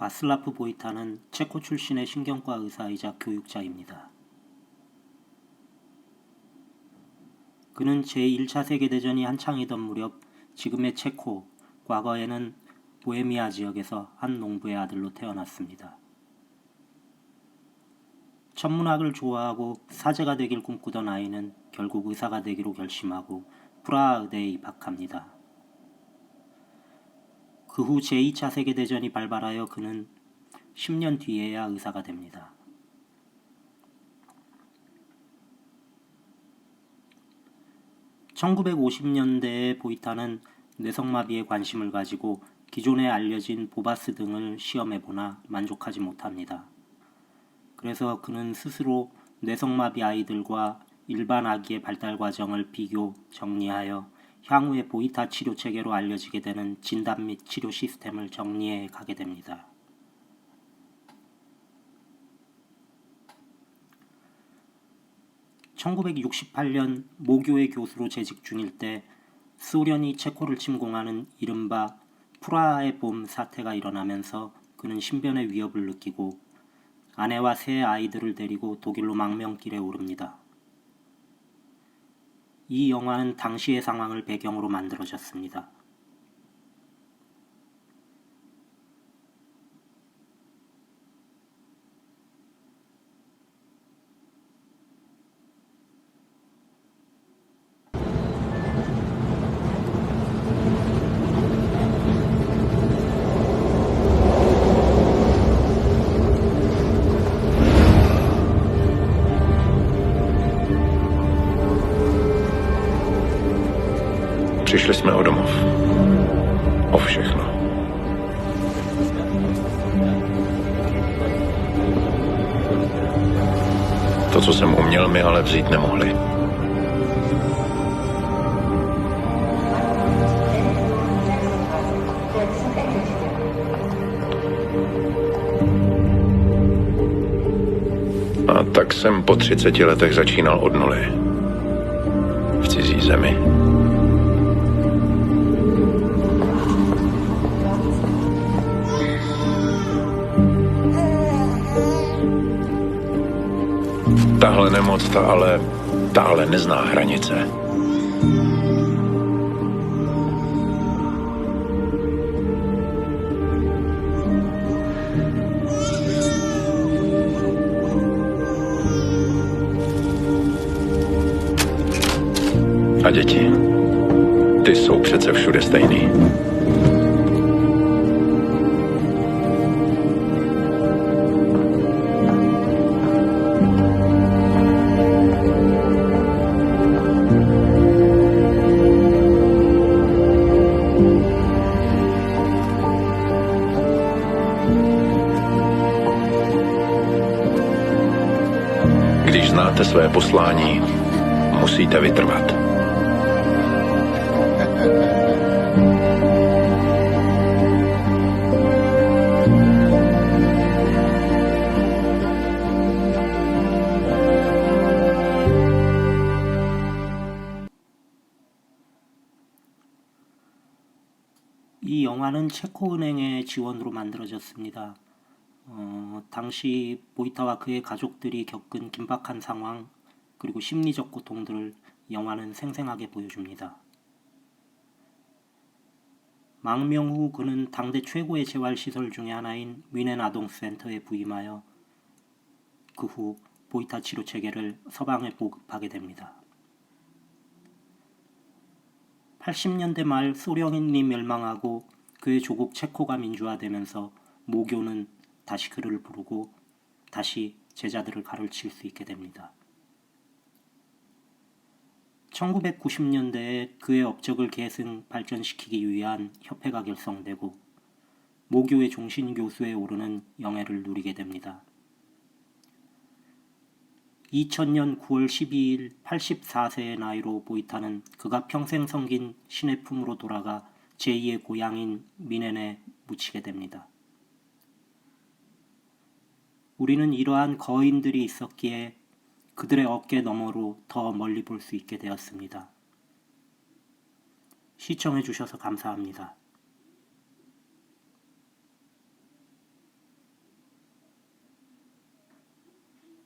바슬라프 보이타는 체코 출신의 신경과 의사이자 교육자입니다. 그는 제1차 세계대전이 한창이던 무렵 지금의 체코, 과거에는 보헤미아 지역에서 한 농부의 아들로 태어났습니다. 천문학을 좋아하고 사제가 되길 꿈꾸던 아이는 결국 의사가 되기로 결심하고 프라하 의대에 입학합니다. 그 후 제2차 세계대전이 발발하여 그는 10년 뒤에야 의사가 됩니다. (1950년대에) 보이타는 뇌성마비에 관심을 가지고 기존에 알려진 보바스 등을 시험해 보나 만족하지 못합니다. 그래서 그는 스스로 뇌성마비 아이들과 일반 아기의 발달 과정을 비교, 정리하여 향후의 보이타 치료 체계로 알려지게 되는 진단 및 치료 시스템을 정리해 가게 됩니다. (1968년) 모교의 교수로 재직 중일 때 소련이 체코를 침공하는 이른바 프라하의 봄 사태가 일어나면서 그는 신변의 위협을 느끼고 아내와 세 아이들을 데리고 독일로 망명길에 오릅니다. 이 영화는 당시의 상황을 배경으로 만들어졌습니다. Přišli jsme o domov. O všechno. To, co jsem uměl, mi ale vzít nemohli. A tak jsem po 30 letech začínal od nuly. V cizí zemi. Nemoc, ta ale, ta ale nezná hranice. A děti? Ty jsou přece všude stejný. Když znáte své poslání, musíte vytrvat. 이 영화는 체코은행의 지원으로 만들어졌습니다. 어, 당시 보이타와 그의 가족들이 겪은 긴박한 상황 그리고 심리적 고통들을 영화는 생생하게 보여줍니다. 망명 후 그는 당대 최고의 재활시설 중의 하나인 위넨 아동센터에 부임하여 그 후 보이타 치료 체계를 서방에 보급하게 됩니다. 80년대 말 소련이 멸망하고 그의 조국 체코가 민주화되면서 모교는 다시 그를 부르고 다시 제자들을 가르칠 수 있게 됩니다. 1990년대에 그의 업적을 계승 발전시키기 위한 협회가 결성되고 모교의 종신 교수에 오르는 영예를 누리게 됩니다. 2000년 9월 12일 84세의 나이로 보이타는 그가 평생 섬긴 신의 품으로 돌아가 제2의 고향인 미넨에 묻히게 됩니다. 우리는 이러한 거인들이 있었기에 그들의 어깨 너머로 더 멀리 볼 수 있게 되었습니다. 시청해 주셔서 감사합니다.